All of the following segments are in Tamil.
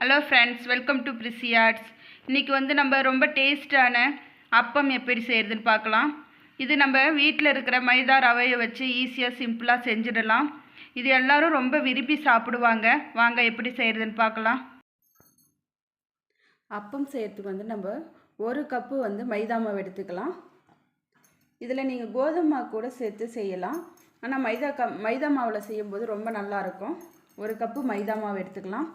Hello friends welcome to Prisi arts இன்றைக்கி வந்து நம்ம ரொம்ப டேஸ்டான அப்பம் எப்படி செய்கிறதுன்னு பார்க்கலாம். இது நம்ம வீட்டில் இருக்கிற மைதா ரவையை வச்சு ஈஸியாக சிம்பிளாக செஞ்சிடலாம். இது எல்லோரும் ரொம்ப விரும்பி சாப்பிடுவாங்க. வாங்க எப்படி செய்கிறதுன்னு பார்க்கலாம். அப்பம் செய்கிறதுக்கு வந்து நம்ம ஒரு கப்பு வந்து மைதா மாவு எடுத்துக்கலாம். இதில் நீங்கள் கோதுமை மாவு கூட சேர்த்து செய்யலாம். ஆனால் மைதா க மைதா மாவில் செய்யும்போது ரொம்ப நல்லாயிருக்கும் ஒரு கப்பு மைதா மாவு எடுத்துக்கலாம்.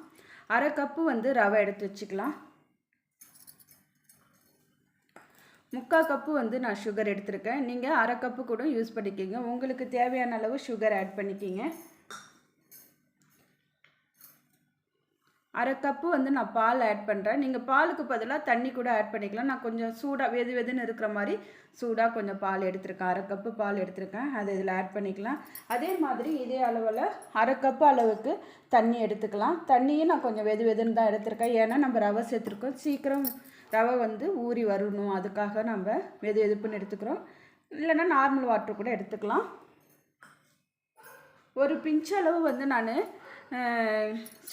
அரை கப்பு வந்து ரவை எடுத்து வச்சுக்கலாம். முக்கால் கப்பு வந்து நான் சுகர் எடுத்திருக்கேன். நீங்கள் அரை கப்பு கூட யூஸ் பண்ணிக்கிங்க. உங்களுக்கு தேவையான அளவு சுகர் ஆட் பண்ணிக்கிங்க. அரை கப்பு வந்து நான் பால் ஆட் பண்ணுறேன் நீங்கள் பாலுக்கு பதிலாக தண்ணி கூட ஆட் பண்ணிக்கலாம். நான் கொஞ்சம் சூடாக வெது வெதுன்னு இருக்கிற மாதிரி சூடாக கொஞ்சம் பால் எடுத்திருக்கேன். அரை கப்பு பால் எடுத்திருக்கேன். அதை இதில் ஆட் பண்ணிக்கலாம். அதே மாதிரி இதே அளவில் அரை கப்பு அளவுக்கு தண்ணி எடுத்துக்கலாம். தண்ணியும் நான் கொஞ்சம் வெது வெதுன்னு தான் எடுத்திருக்கேன். ஏன்னா நம்ம ரவை சேர்த்துருக்கோம். சீக்கிரம் ரவை வந்து ஊறி வரணும். அதுக்காக நம்ம வெது வெதுப்புன்னு எடுத்துக்கிறோம். இல்லைன்னா நார்மல் வாட்டர் கூட எடுத்துக்கலாம். ஒரு பிஞ்ச் அளவு வந்து நான்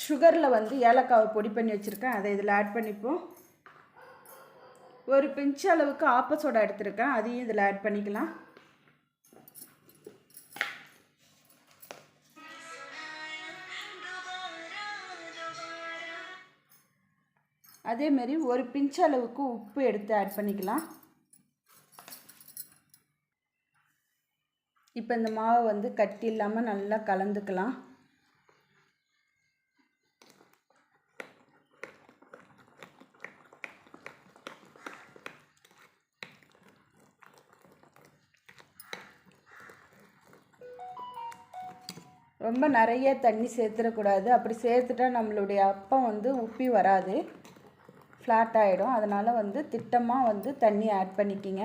சுகரில் வந்து ஏலக்காவை பொடி பண்ணி வச்சுருக்கேன். அதை இதில் ஆட் பண்ணிப்போம். ஒரு பிஞ்ச் அளவுக்கு ஆப்ப சோடா எடுத்திருக்கேன். அதையும் இதில் ஆட் பண்ணிக்கலாம். அதேமாரி ஒரு பிஞ்ச் அளவுக்கு உப்பு எடுத்து ஆட் பண்ணிக்கலாம். இப்போ இந்த மாவை வந்து கட்டி இல்லாமல் நல்லா கலந்துக்கலாம். ரொம்ப நிறைய தண்ணி சேர்த்துடக்கூடாது. அப்படி சேர்த்துட்டா நம்மளுடைய அப்பம் வந்து உப்பி வராது. ஃப்ளாட் ஆகிடும் அதனால் வந்து திட்டமாக வந்து தண்ணி ஆட் பண்ணிக்கிங்க.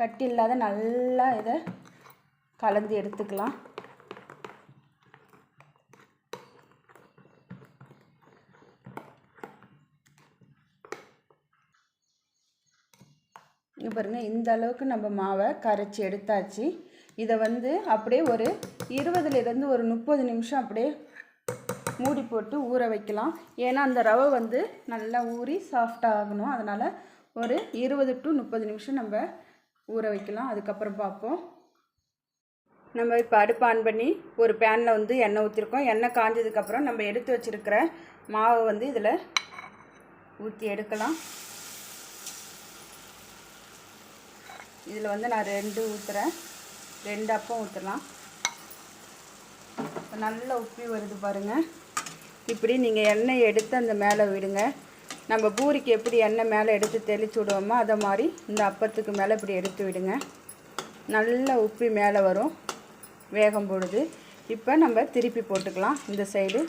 கட்டி இல்லாத நல்லா இதை கலந்து எடுத்துக்கலாம். இங்கே பாருங்கள் இந்த அளவுக்கு நம்ம மாவை கரைச்சி எடுத்தாச்சு. இதை வந்து அப்படியே ஒரு இருபதுலேருந்து ஒரு முப்பது நிமிஷம் அப்படியே மூடி போட்டு ஊற வைக்கலாம். ஏன்னா அந்த ரவை வந்து நல்லா ஊறி சாஃப்டாக ஆகணும். அதனால் ஒரு இருபது டு முப்பது நிமிஷம் நம்ம ஊற வைக்கலாம். அதுக்கப்புறம் பார்ப்போம். நம்ம இப்போ அடுப்பு ஆன் பண்ணி ஒரு பேனில் வந்து எண்ணெய் ஊற்றிருக்கோம் எண்ணெய் காஞ்சதுக்கப்புறம் நம்ம எடுத்து வச்சுருக்கிற மாவை வந்து இதில் ஊற்றி எடுக்கலாம். இதில் வந்து நான் ரெண்டு ஊற்றுறேன் ரெண்டு அப்பம் ஊற்றலாம் இப்போ நல்லா உப்பி வருது பாருங்கள் இப்படி நீங்கள் எண்ணெய் எடுத்து அந்த மேலே விடுங்க. நம்ம பூரிக்கு எப்படி எண்ணெய் மேலே எடுத்து தெளித்து விடுவோமோ அதை மாதிரி இந்த அப்பத்துக்கு மேலே இப்படி எடுத்து விடுங்க. நல்லா உப்பி மேலே வரும். வேகம் போடுது. இப்போ நம்ம திருப்பி போட்டுக்கலாம் இந்த சைடு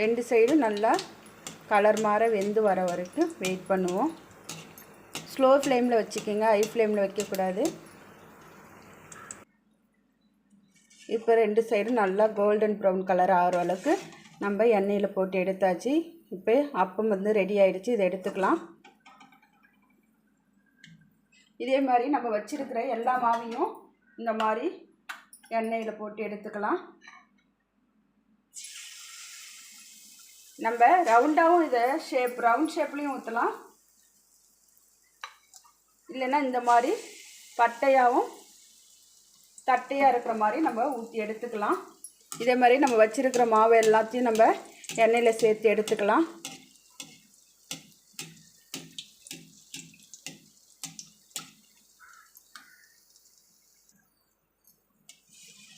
ரெண்டு சைடும் நல்லா கலர் மாற வெந்து வர வரைக்கும் வெயிட் பண்ணுவோம். ஸ்லோ ஃப்ளேமில் வச்சுக்கோங்க. ஹை ஃப்ளேமில் வைக்கக்கூடாது. இப்போ ரெண்டு சைடும் நல்லா கோல்டன் ப்ரௌன் கலர் ஆகிற அளவுக்கு நம்ம எண்ணெயில் போட்டு எடுத்தாச்சு. இப்போ அப்பம் வந்து ரெடி ஆகிடுச்சு இதை எடுத்துக்கலாம். இதே மாதிரி நம்ம வச்சுருக்கிற எல்லா மாவையும் இந்த மாதிரி எண்ணெயில் போட்டு எடுத்துக்கலாம். நம்ம ரவுண்டாகவும் இதை ஷேப் ரவுண்ட் ஷேப்லேயும் ஊற்றலாம் இல்லைன்னா இந்த மாதிரி பட்டையாகவும் தட்டையாக இருக்கிற மாதிரி நம்ம ஊற்றி எடுத்துக்கலாம். இதே மாதிரி நம்ம வச்சுருக்கிற மாவு எல்லாத்தையும் நம்ம எண்ணெயில் சேர்த்து எடுத்துக்கலாம்.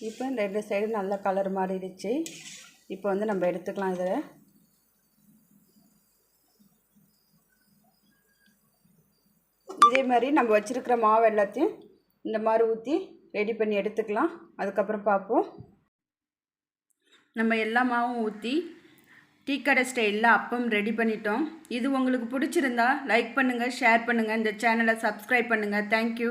இப்போ ரெண்டு சைடு நல்ல கலர் மாறிடுச்சு. இப்போ வந்து நம்ம எடுத்துக்கலாம் இதில் இதே மாதிரி நம்ம வச்சுருக்கிற மாவு எல்லாத்தையும் இந்த மாதிரி ஊற்றி ரெடி பண்ணி எடுத்துக்கலாம். அதுக்கப்புறம் பார்ப்போம். நம்ம எல்லா மாவும் ஊற்றி டீ கடை ஸ்டைலில் அப்பம் ரெடி பண்ணிட்டோம். இது உங்களுக்கு பிடிச்சிருந்தா லைக் பண்ணுங்கள் ஷேர் பண்ணுங்கள் இந்த சேனலை சப்ஸ்கிரைப் பண்ணுங்கள் தேங்க்யூ